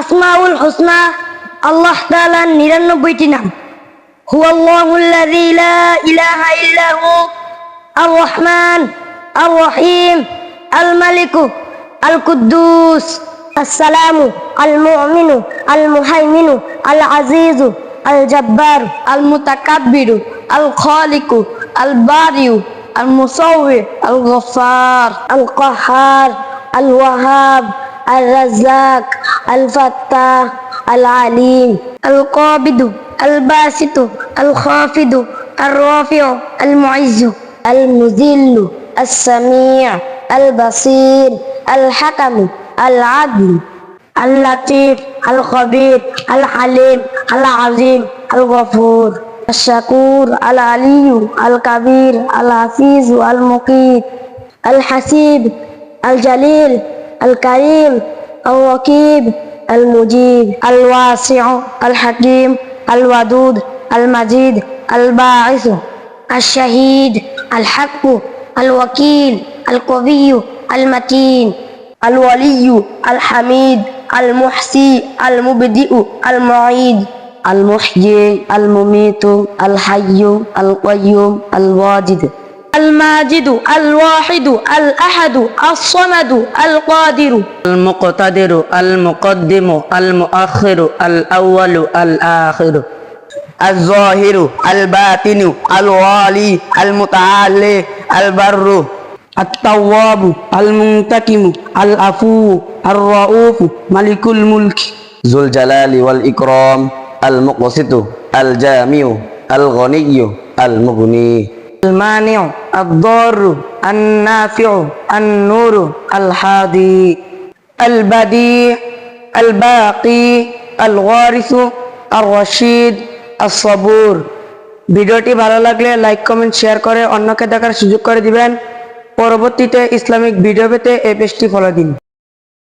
আসমাউল হোসনা আল্লাহ তাআলার নিরানব্বইটি নাম হুয়াল্লাহুল্লাযী লা ইলাহা ইল্লা হু আর রহমান আর রহিম আল মালিকু আল কুদ্দুস আসসালামু আল মুমিনু আল মুহাইমিনু আল আজিজু আল জব্বার আল মুতাকাব্বিরু আল খালিকু আল বারিউ আল মুসাউবির আল গফফার আল কাহার আল ওয়াহাব আল রাজ্জাক الفتاح العليم القابض الباسط الخافض الرافع المعز المذل السميع البصير الحكم العدل اللطيف الخبير الحليم العظيم الغفور الشكور العلي الكبير العزيز المقيت الحسيب الجليل الكريم الرقيب المجيب الواسع الحكيم الودود المجيد الباعث الشهيد الحق الوكيل القوي المتين الولي الحميد المحسي المبدئ المعيد المحيي المميت الحي القيوم الواجد الماجد الواحد الأحد الصمد القادر. المقتدر المقدم المؤخر الأول الآخر. الظاهر الباطن الوالي المتعالي البر. التواب المنتقم العفو الرؤوف ملك الملك. ذو الجلال والإكرام المقسط الجامع الغني المغني. المانع الضار النافع النور الحادي البديع الباقي الوارث الرشيد الصبور ভিডিওটি ভালো লাগলে লাইক কমেন্ট শেয়ার করে অন্যকে দেখার সুযোগ করে দিবেন পরবর্তীতে ইসলামিক ভিডিও পেতে এই পেজটি ফলো দিন